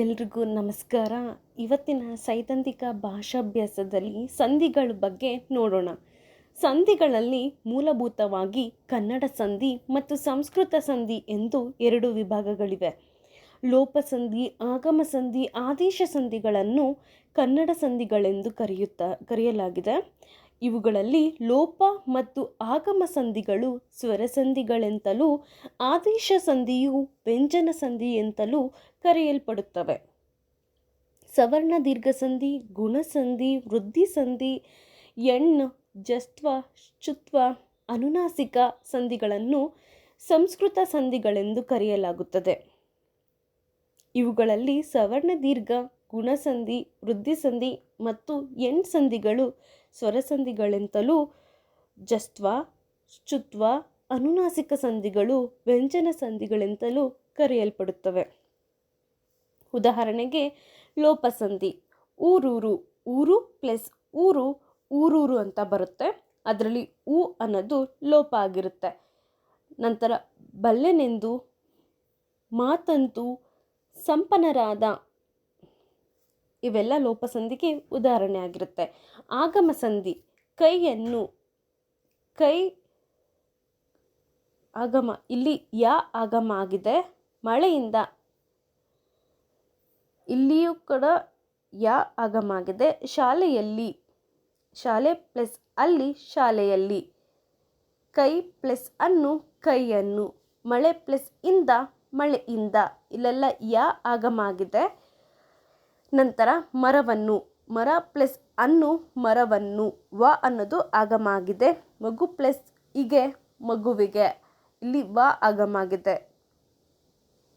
ಎಲ್ರಿಗೂ ನಮಸ್ಕಾರ. ಇವತ್ತಿನ ಸೈದ್ಧಾಂತಿಕ ಭಾಷಾಭ್ಯಾಸದಲ್ಲಿ ಸಂಧಿಗಳ ಬಗ್ಗೆ ನೋಡೋಣ. ಸಂಧಿಗಳಲ್ಲಿ ಮೂಲಭೂತವಾಗಿ ಕನ್ನಡ ಸಂಧಿ ಮತ್ತು ಸಂಸ್ಕೃತ ಸಂಧಿ ಎಂದು ಎರಡು ವಿಭಾಗಗಳಿವೆ. ಲೋಪ ಸಂಧಿ, ಆಗಮ ಸಂಧಿ, ಆದೇಶ ಸಂಧಿಗಳನ್ನು ಕನ್ನಡ ಸಂಧಿಗಳೆಂದು ಕರೆಯುತ್ತಾ, ಕರೆಯಲಾಗಿದೆ. ಇವುಗಳಲ್ಲಿ ಲೋಪ ಮತ್ತು ಆಗಮ ಸಂಧಿಗಳು ಸ್ವರಸಂಧಿಗಳೆಂತಲೂ ಆದೇಶ ಸಂಧಿಯು ವ್ಯಂಜನ ಸಂಧಿ ಎಂತಲೂ ಕರೆಯಲ್ಪಡುತ್ತವೆ. ಸವರ್ಣ ದೀರ್ಘಸಂಧಿ ಗುಣಸಂಧಿ ವೃದ್ಧಿ ಸಂಧಿ ಎಣ್ಣು ಜಸ್ತ್ವ ಶುತ್ವ ಅನುನಾಸಿಕ ಸಂಧಿಗಳನ್ನು ಸಂಸ್ಕೃತ ಸಂಧಿಗಳೆಂದು ಕರೆಯಲಾಗುತ್ತದೆ. ಇವುಗಳಲ್ಲಿ ಸವರ್ಣ ದೀರ್ಘ ಗುಣಸಂಧಿ ವೃದ್ಧಿಸಂಧಿ ಮತ್ತು ಎಣ್ ಸಂಧಿಗಳು ಸ್ವರಸಂಧಿಗಳೆಂತಲೂ ಜಸ್ತ್ವ ಶುತ್ವ ಅನುನಾಸಿಕ ಸಂಧಿಗಳು ವ್ಯಂಜನ ಸಂಧಿಗಳೆಂತಲೂ ಕರೆಯಲ್ಪಡುತ್ತವೆ. ಉದಾಹರಣೆಗೆ ಲೋಪಸಂಧಿ. ಊರೂರು, ಊರು ಪ್ಲಸ್ ಊರು ಊರೂರು ಅಂತ ಬರುತ್ತೆ. ಅದರಲ್ಲಿ ಊ ಅನ್ನೋದು ಲೋಪ ಆಗಿರುತ್ತೆ. ನಂತರ ಬಲ್ಲೆನೆಂದು ಮಾತಂತು ಸಂಪನ್ನರಾದ ಇವೆಲ್ಲ ಲೋಪಸಂಧಿಗೆ ಉದಾಹರಣೆ ಆಗಿರುತ್ತೆ. ಆಗಮ ಸಂಧಿ ಕೈಯನ್ನು, ಕೈ ಆಗಮ, ಇಲ್ಲಿ ಯಾ ಆಗಮ ಆಗಿದೆ. ಮಳೆಯಿಂದ ಇಲ್ಲಿಯೂ ಕೂಡ ಯಾ ಆಗಮಾಗಿದೆ. ಶಾಲೆಯಲ್ಲಿ, ಶಾಲೆ ಪ್ಲಸ್ ಅಲ್ಲಿ, ಶಾಲೆಯಲ್ಲಿ. ಕೈ ಪ್ಲಸ್ ಅನ್ನು ಕೈಯನ್ನು, ಮಳೆ ಪ್ಲಸ್ ಇಂದ ಮಳೆಯಿಂದ ಇಲ್ಲೆಲ್ಲ ಯಾ ಆಗಮಾಗಿದೆ. ನಂತರ ಮರವನ್ನು, ಮರ ಪ್ಲಸ್ ಅನ್ನು ಮರವನ್ನು, ವ ಅನ್ನೋದು ಆಗಮಾಗಿದೆ. ಮಗು ಪ್ಲಸ್ ಇಗೆ, ಮಗುವಿಗೆ. ಇಲ್ಲಿ ವ ಆಗಮಾಗಿದೆ.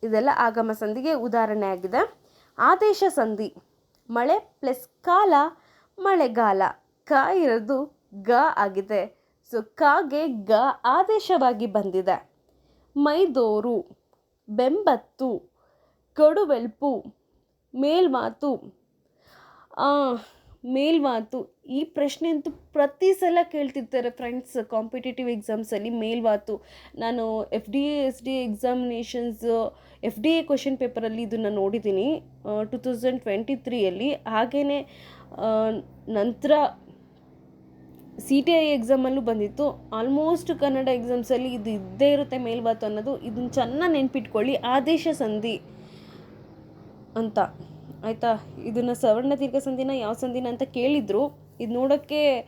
ಇದೆಲ್ಲ ಆಗಮ ಸಂಧಿಗೆ ಉದಾಹರಣೆ ಆಗಿದೆ ಆದೇಶ ಸಂಧಿ. ಮಳೆ ಪ್ಲಸ್ ಕಾಲ, ಮಳೆಗಾಲ. ಕ ಇರೋದು ಗ ಆಗಿದೆ. ಸೊ, ಕಾಗೆ ಗ ಆದೇಶವಾಗಿ ಬಂದಿದೆ. ಮೈದೋರು, ಬೆಂಬತ್ತು, ಕಡುವೆಲ್ಪು, ಮೇಲ್ಮಾತು ಮೇಲ್ಮಾತು ಈ ಪ್ರಶ್ನೆ ಅಂತೂ ಪ್ರತಿ ಸಲ ಕೇಳ್ತಿರ್ತಾರೆ ಫ್ರೆಂಡ್ಸ್ ಕಾಂಪಿಟೇಟಿವ್ ಎಕ್ಸಾಮ್ಸಲ್ಲಿ ಮೇಲ್ವಾತು. ನಾನು F D A S D examinations F D A question ಪೇಪರಲ್ಲಿ ಇದನ್ನು ನೋಡಿದ್ದೀನಿ ಟು ತೌಸಂಡ್ ಟ್ವೆಂಟಿ ತ್ರೀಯಲ್ಲಿ ಹಾಗೆಯೇ ನಂತರ ಸಿ ಟಿ ಐ ಎಕ್ಸಾಮಲ್ಲೂ ಬಂದಿತ್ತು. ಆಲ್ಮೋಸ್ಟ್ ಕನ್ನಡ ಎಕ್ಸಾಮ್ಸಲ್ಲಿ ಇದು ಇದ್ದೇ ಇರುತ್ತೆ ಮೇಲ್ವಾತು ಅನ್ನೋದು. ಇದನ್ನು ಚೆನ್ನಾಗಿ ನೆನ್ಪಿಟ್ಕೊಳ್ಳಿ. ಆದೇಶ ಸಂಧಿ ಅಂತ. ಆಯಿತಾ? ಇದನ್ನು ಸವರ್ಣ ದೀರ್ಘ ಸಂಧಿನ ಯಾವ ಸಂಧಿನ ಅಂತ ಕೇಳಿದರು. ಇದು ನೋಡೋಕ್ಕೆ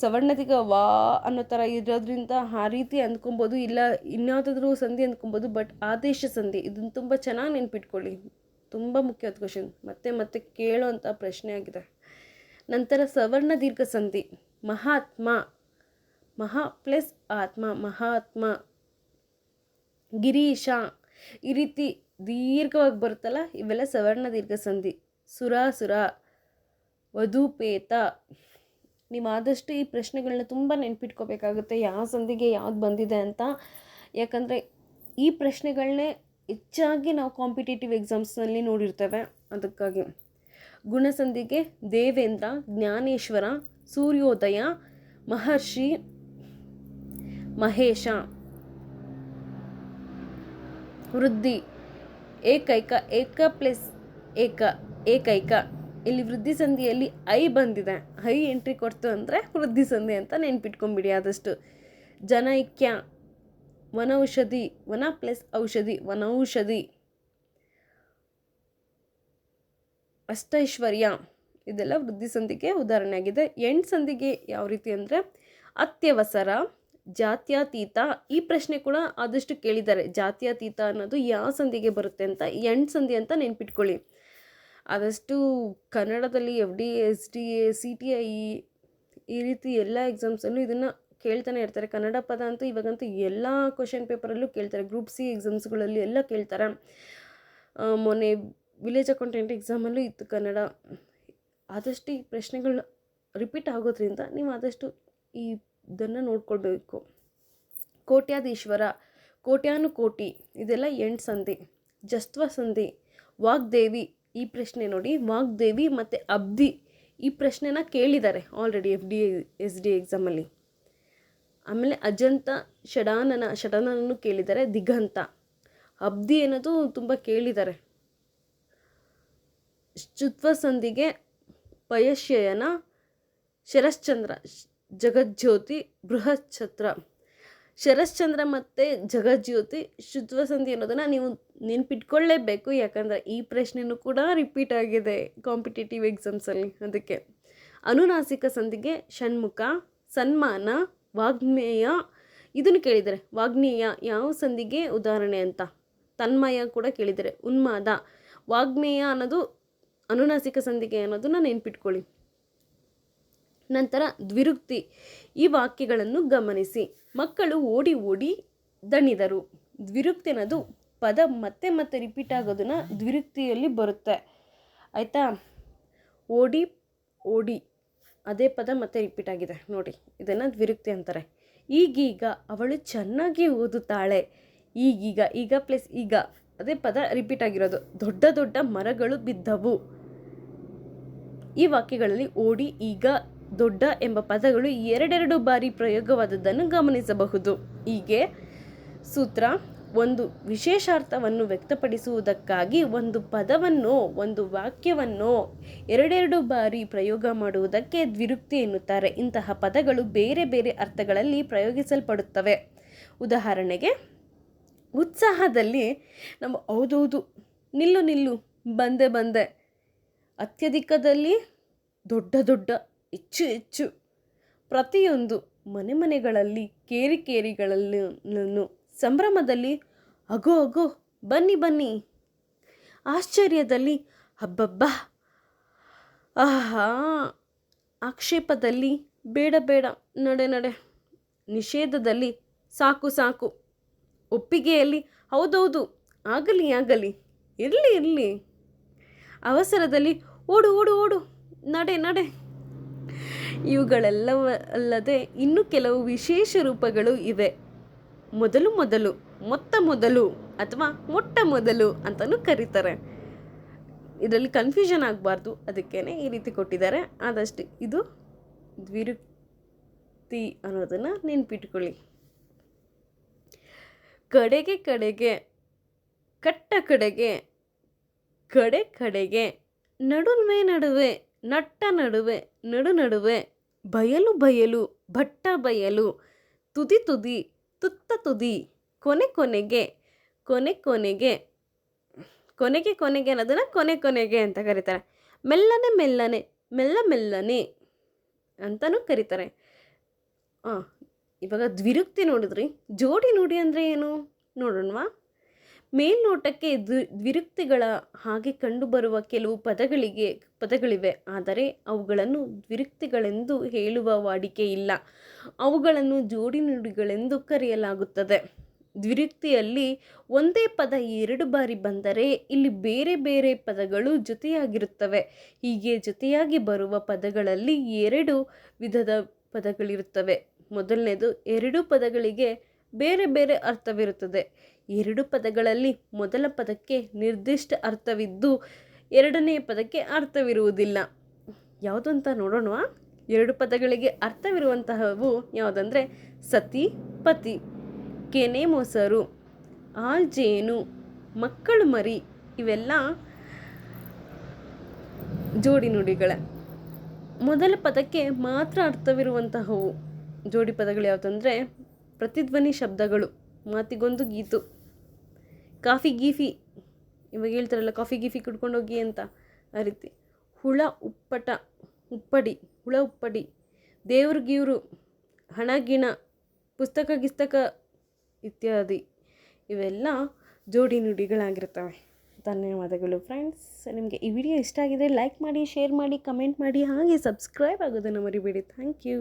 ಸವರ್ಣ ದೀರ್ಘ ವಾ ಅನ್ನೋ ಥರ ಇರೋದ್ರಿಂದ ಆ ರೀತಿ ಅಂದ್ಕೊಬೋದು, ಇಲ್ಲ ಇನ್ಯಾವುದಾದ್ರೂ ಸಂಧಿ ಅಂದ್ಕೊಬೋದು, ಬಟ್ ಆದೇಶ ಸಂಧಿ. ಇದನ್ನು ತುಂಬ ಚೆನ್ನಾಗಿ ನೆನ್ಪಿಟ್ಕೊಳ್ಳಿ. ತುಂಬ ಮುಖ್ಯವಾದ ಕ್ವಶನ್ ಮತ್ತೆ ಮತ್ತೆ ಕೇಳೋವಂಥ ಪ್ರಶ್ನೆ ಆಗಿದೆ. ನಂತರ ಸವರ್ಣ ದೀರ್ಘ ಸಂಧಿ. ಮಹಾತ್ಮ. ಮಹಾ ಪ್ಲಸ್ ಆತ್ಮ. ಮಹಾತ್ಮ. ಗಿರೀಶ. ಈ ರೀತಿ ದೀರ್ಘವಾಗಿ ಬರುತ್ತಲ್ಲ? ಇವೆಲ್ಲ ಸವರ್ಣ ದೀರ್ಘ ಸಂಧಿ ಸುರಾಸುರ ವಧುಪೇತ ನೀವು ಆದಷ್ಟು ಈ ಪ್ರಶ್ನೆಗಳನ್ನ ತುಂಬ ನೆನ್ಪಿಟ್ಕೋಬೇಕಾಗುತ್ತೆ. ಯಾವ ಸಂಧಿಗೆ ಯಾವ್ದು ಬಂದಿದೆ ಅಂತ. ಯಾಕಂದರೆ ಈ ಪ್ರಶ್ನೆಗಳನ್ನೇ ಹೆಚ್ಚಾಗಿ ನಾವು ಕಾಂಪಿಟೇಟಿವ್ ಎಕ್ಸಾಮ್ಸ್ನಲ್ಲಿ ನೋಡಿರ್ತೇವೆ. ಅದಕ್ಕಾಗಿ ಗುಣಸಂಧಿಗೆ ದೇವೇಂದ್ರ, ಜ್ಞಾನೇಶ್ವರ, ಸೂರ್ಯೋದಯ, ಮಹರ್ಷಿ, ಮಹೇಶ. ವೃದ್ಧಿ. ಏಕೈಕ, ಏಕ ಪ್ಲಸ್ ಏಕ, ಏಕೈಕ. ಇಲ್ಲಿ ವೃದ್ಧಿ ಸಂಧಿಯಲ್ಲಿ ಐ ಬಂದಿದೆ. ಐ ಎಂಟ್ರಿ ಕೊಡ್ತು ಅಂದರೆ ವೃದ್ಧಿ ಸಂಧಿ ಅಂತ ನೆನ್ಪಿಟ್ಕೊಂಬಿಡಿ ಆದಷ್ಟು. ಜನೈಕ್ಯ, ವನೌಷಧಿ, ವನ ಪ್ಲಸ್ ಔಷಧಿ, ವನೌಷಧಿ. ಅಷ್ಟೈಶ್ವರ್ಯ. ಇದೆಲ್ಲ ವೃದ್ಧಿ ಸಂಧಿಗೆ ಉದಾಹರಣೆ ಆಗಿದೆ ಎಂಟು ಸಂಧಿಗೆ ಯಾವ ರೀತಿ ಅಂದರೆ ಅತ್ಯವಸರ ಜಾತ್ಯತೀತ ಈ ಪ್ರಶ್ನೆ ಕೂಡ ಆದಷ್ಟು ಕೇಳಿದ್ದಾರೆ. ಜಾತ್ಯತೀತ ಅನ್ನೋದು ಯಾವ ಸಂಧಿಗೆ ಬರುತ್ತೆ ಅಂತ ಎಂಟು ಸಂಧಿ ಅಂತ ನೆನ್ಪಿಟ್ಕೊಳ್ಳಿ. ಆದಷ್ಟು ಕನ್ನಡದಲ್ಲಿ F D S D A C T I ಈ ರೀತಿ ಎಲ್ಲ ಎಕ್ಸಾಮ್ಸಲ್ಲೂ ಇದನ್ನು ಕೇಳ್ತಾನೆ ಇರ್ತಾರೆ. ಕನ್ನಡ ಪದ ಅಂತೂ ಇವಾಗಂತೂ ಎಲ್ಲ ಕ್ವಶನ್ ಪೇಪರಲ್ಲೂ ಕೇಳ್ತಾರೆ. ಗ್ರೂಪ್ ಸಿ ಎಕ್ಸಾಮ್ಸ್ಗಳಲ್ಲಿ ಎಲ್ಲ ಕೇಳ್ತಾರೆ. ಮೊನ್ನೆ ವಿಲೇಜ್ ಅಕೌಂಟೆಂಟ್ ಎಕ್ಸಾಮಲ್ಲೂ ಇತ್ತು ಕನ್ನಡ. ಆದಷ್ಟು ಈ ಪ್ರಶ್ನೆಗಳು ರಿಪೀಟ್ ಆಗೋದ್ರಿಂದ ನೀವು ಆದಷ್ಟು ಈ ಇದನ್ನು ನೋಡ್ಕೊಳ್ಬೇಕು. ಕೋಟ್ಯಾಧೀಶ್ವರ, ಕೋಟ್ಯಾನುಕೋಟಿ, ಇದೆಲ್ಲ ಎಂಟು ಸಂಧಿ. ಜಸ್ತ್ವ ಸಂಧಿ, ವಾಗ್ದೇವಿ ಈ ಪ್ರಶ್ನೆ ನೋಡಿ. ವಾಗ್ದೇವಿ ಮತ್ತು ಅಬ್ದಿ ಈ ಪ್ರಶ್ನೆನ ಕೇಳಿದ್ದಾರೆ already F D S D ಎಕ್ಸಾಮಲ್ಲಿ ಆಮೇಲೆ ಅಜಂತ ಷಡಾನನ, ಷಡಾನನನ್ನು ಕೇಳಿದ್ದಾರೆ, ದಿಗಂತ. ಅಬ್ದಿ ಅನ್ನೋದು ತುಂಬ ಕೇಳಿದ್ದಾರೆ. ಶುತ್ವ ಸಂಧಿಗೆ ಪಯಶ್ಯಯನ ಶರಶ್ಚಂದ್ರ ಜಗಜ್ಯೋತಿ ಬೃಹಚ್ಛತ್ರ. ಶರಶ್ಚಂದ್ರ ಮತ್ತು ಜಗಜ್ಯೋತಿ ಶುದ್ಧ ಸಂಧಿ ಅನ್ನೋದನ್ನು ನೀವು ನೆನ್ಪಿಟ್ಕೊಳ್ಳೇಬೇಕು ಯಾಕಂದರೆ ಈ ಪ್ರಶ್ನೆನೂ ಕೂಡ ರಿಪೀಟ್ ಆಗಿದೆ ಕಾಂಪಿಟೇಟಿವ್ ಎಕ್ಸಾಮ್ಸಲ್ಲಿ ಅದಕ್ಕೆ ಅನುನಾಸಿಕ ಸಂಧಿಗೆ ಷಣ್ಮುಖ, ಸನ್ಮಾನ ವಾಗ್ಮೇಯ ಇದನ್ನು ಕೇಳಿದರೆ ವಾಗ್ನೇಯ ಯಾವ ಸಂಧಿಗೆ ಉದಾಹರಣೆ ಅಂತ? ತನ್ಮಯ ಕೂಡ ಕೇಳಿದರೆ ಉನ್ಮಾದ. ವಾಗ್ಮೇಯ ಅನ್ನೋದು ಅನುನಾಸಿಕ ಸಂಧಿಗೆ ಅನ್ನೋದನ್ನ ನೆನ್ಪಿಟ್ಕೊಳ್ಳಿ. ನಂತರ ದ್ವಿರುಕ್ತಿ. ಈ ವಾಕ್ಯಗಳನ್ನು ಗಮನಿಸಿ. ಮಕ್ಕಳು ಓಡಿ ಓಡಿ ದಣಿದರು. ದ್ವಿರುಕ್ತಿ ಅನ್ನೋದು ಪದ ಮತ್ತೆ ಮತ್ತೆ ರಿಪೀಟ್ ಆಗೋದನ್ನ ದ್ವಿರುಕ್ತಿಯಲ್ಲಿ ಬರುತ್ತೆ. ಆಯಿತಾ? ಓಡಿ ಓಡಿ. ಅದೇ ಪದ ಮತ್ತೆ ರಿಪೀಟ್ ಆಗಿದೆ. ನೋಡಿ, ಇದನ್ನು ದ್ವಿರುಕ್ತಿ ಅಂತಾರೆ. ಈಗೀಗ ಅವಳು ಚೆನ್ನಾಗಿ ಓದುತ್ತಾಳೆ. ಈಗೀಗ, ಈಗ ಪ್ಲಸ್ ಈಗ. ಅದೇ ಪದ ರಿಪೀಟ್ ಆಗಿರೋದು. ದೊಡ್ಡ ದೊಡ್ಡ ಮರಗಳು ಬಿದ್ದವು. ಈ ವಾಕ್ಯಗಳಲ್ಲಿ ಓಡಿ, ಈಗ ದೊಡ್ಡ ಎಂಬ ಪದಗಳು ಎರಡೆರಡು ಬಾರಿ ಪ್ರಯೋಗವಾದದ್ದನ್ನು ಗಮನಿಸಬಹುದು. ಹೀಗೆ ಸೂತ್ರ ಒಂದು ವಿಶೇಷಾರ್ಥವನ್ನು ವ್ಯಕ್ತಪಡಿಸುವುದಕ್ಕಾಗಿ ಒಂದು ಪದವನ್ನು, ಒಂದು ವಾಕ್ಯವನ್ನು ಎರಡೆರಡು ಬಾರಿ ಪ್ರಯೋಗ ಮಾಡುವುದಕ್ಕೆ ದ್ವಿರುಕ್ತಿ ಎನ್ನುತ್ತಾರೆ. ಇಂತಹ ಪದಗಳು ಬೇರೆ ಬೇರೆ ಅರ್ಥಗಳಲ್ಲಿ ಪ್ರಯೋಗಿಸಲ್ಪಡುತ್ತವೆ. ಉದಾಹರಣೆಗೆ, ಉತ್ಸಾಹದಲ್ಲಿ ನಮ್ಮ ಹೌದೌದು, ನಿಲ್ಲು ನಿಲ್ಲು, ಬಂದೆ ಬಂದೆ, ಅತ್ಯಧಿಕದಲ್ಲಿ ದೊಡ್ಡ ದೊಡ್ಡ ಹೆಚ್ಚು ಹೆಚ್ಚು. ಪ್ರತಿಯೊಂದು ಮನೆ ಮನೆಗಳಲ್ಲಿ ಕೇರಿ ಕೇರಿಗಳಲ್ಲೂ ಸಂಭ್ರಮದಲ್ಲಿ ಅಗೋ ಅಗೋ ಬನ್ನಿ ಬನ್ನಿ. ಆಶ್ಚರ್ಯದಲ್ಲಿ ಹಬ್ಬಬ್ಬ ಆಹಾ. ಆಕ್ಷೇಪದಲ್ಲಿ ಬೇಡ ಬೇಡ. ನಡೆ ನಡೆ. ನಿಷೇಧದಲ್ಲಿ ಸಾಕು ಸಾಕು. ಒಪ್ಪಿಗೆಯಲ್ಲಿ ಹೌದೌದು. ಆಗಲಿ ಆಗಲಿ. ಇರಲಿ ಇರಲಿ. ಅವಸರದಲ್ಲಿ ಓಡು ಓಡು ಓಡು. ನಡೆ ನಡೆ. ಇವುಗಳೆಲ್ಲವ ಅಲ್ಲದೆ ಇನ್ನೂ ಕೆಲವು ವಿಶೇಷ ರೂಪಗಳು ಇವೆ. ಮೊದಲು ಮೊದಲು, ಮೊತ್ತ ಮೊದಲು ಅಥವಾ ಮೊಟ್ಟ ಮೊದಲು ಅಂತಲೂ ಕರೀತಾರೆ. ಇದರಲ್ಲಿ ಕನ್ಫ್ಯೂಷನ್ ಆಗಬಾರ್ದು ಅದಕ್ಕೇ ಈ ರೀತಿ ಕೊಟ್ಟಿದ್ದಾರೆ. ಆದಷ್ಟು ಇದು ದ್ವಿರುಕ್ತಿ ಅನ್ನೋದನ್ನು ನೆನ್ಪಿಟ್ಕೊಳ್ಳಿ. ಕಡೆಗೆ ಕಡೆಗೆ, ಕಟ್ಟ ಕಡೆಗೆ, ಕಡೆ ಕಡೆಗೆ, ನಡುವೆ ನಡುವೆ ನಟ್ಟ ನಡುವೆ, ನಡು ನಡುವೆ, ಬಯಲು ಬಯಲು, ಭಟ್ಟ ಬಯಲು, ತುದಿ ತುದಿ, ತುತ್ತ ತುದಿ, ಕೊನೆ ಕೊನೆಗೆ ಕೊನೆ ಕೊನೆಗೆ ಕೊನೆಗೆ ಕೊನೆಗೆ ಅನ್ನೋದನ್ನು ಕೊನೆ ಕೊನೆಗೆ ಅಂತ ಕರೀತಾರೆ. ಮೆಲ್ಲನೆ ಮೆಲ್ಲನೆ, ಮೆಲ್ಲ ಮೆಲ್ಲನೆ ಅಂತಲೂ ಕರೀತಾರೆ. ಇವಾಗ ದ್ವಿರುಕ್ತಿ ನೋಡಿದ್ರಿ? ಜೋಡಿ ನುಡಿ ಅಂದರೆ ಏನು? ನೋಡೋಣವಾ? ಮೇಲ್ನೋಟಕ್ಕೆ ದ್ವಿ, ದ್ವಿರುಕ್ತಿಗಳ ಹಾಗೆ ಕಂಡುಬರುವ ಕೆಲವು ಪದಗಳಿಗೆ, ಪದಗಳಿವೆ. ಆದರೆ ಅವುಗಳನ್ನು ದ್ವಿರುಕ್ತಿಗಳೆಂದು ಹೇಳುವ ವಾಡಿಕೆ ಇಲ್ಲ. ಅವುಗಳನ್ನು ಜೋಡಿ ನುಡಿಗಳೆಂದು ಕರೆಯಲಾಗುತ್ತದೆ. ದ್ವಿರುಕ್ತಿಯಲ್ಲಿ ಒಂದೇ ಪದ ಎರಡು ಬಾರಿ ಬಂದರೆ ಇಲ್ಲಿ ಬೇರೆ ಬೇರೆ ಪದಗಳು ಜೊತೆಯಾಗಿರುತ್ತವೆ. ಹೀಗೆ ಜೊತೆಯಾಗಿ ಬರುವ ಪದಗಳಲ್ಲಿ ಎರಡು ವಿಧದ ಪದಗಳಿರುತ್ತವೆ. ಮೊದಲನೇದು ಎರಡು ಪದಗಳಿಗೆ ಬೇರೆ ಬೇರೆ ಅರ್ಥವಿರುತ್ತದೆ. ಎರಡು ಪದಗಳಲ್ಲಿ ಮೊದಲ ಪದಕ್ಕೆ ನಿರ್ದಿಷ್ಟ ಅರ್ಥವಿದ್ದು ಎರಡನೇ ಪದಕ್ಕೆ ಅರ್ಥವಿರುವುದಿಲ್ಲ. ಯಾವುದು ಅಂತ ಎರಡು ಪದಗಳಿಗೆ ಅರ್ಥವಿರುವಂತಹವು ಯಾವುದಂದರೆ ಸತಿ, ಪತಿ, ಕೆನೆ ಮೊಸರು ಆಲ್ಜೇನು ಮಕ್ಕಳು ಮರಿ ಇವೆಲ್ಲ ಜೋಡಿ ನುಡಿಗಳ. ಮೊದಲ ಪದಕ್ಕೆ ಮಾತ್ರ ಅರ್ಥವಿರುವಂತಹವು ಜೋಡಿ ಪದಗಳು ಯಾವುದಂದರೆ ಪ್ರತಿಧ್ವನಿ ಶಬ್ದಗಳು, ಮಾತಿಗೊಂದು ಗೀತು. ಕಾಫಿ ಗೀಫಿ, ಇವಾಗ ಹೇಳ್ತಾರಲ್ಲ, ಕಾಫಿ ಗೀಫಿ ಕುಡ್ಕೊಂಡೋಗಿ ಅಂತ ಆ ರೀತಿ. ಹುಳ ಉಪ್ಪಟ, ಉಪ್ಪಡಿ, ಹುಳ ಉಪ್ಪಡಿ. ದೇವ್ರ ಗೀವ್ರು ಹಣ, ಗಿಣ, ಪುಸ್ತಕ, ಗಿಸ್ತಕ ಇತ್ಯಾದಿ, ಇವೆಲ್ಲ ಜೋಡಿ ನುಡಿಗಳಾಗಿರ್ತವೆ ಧನ್ಯವಾದಗಳು ಫ್ರೆಂಡ್ಸ್. ನಿಮಗೆ ಈ ವಿಡಿಯೋ ಇಷ್ಟ ಆಗಿದೆ, ಲೈಕ್ ಮಾಡಿ, ಶೇರ್ ಮಾಡಿ, ಕಮೆಂಟ್ ಮಾಡಿ, ಹಾಗೆ ಸಬ್ಸ್ಕ್ರೈಬ್ ಆಗೋದನ್ನು ಮರಿಬೇಡಿ. Thank you.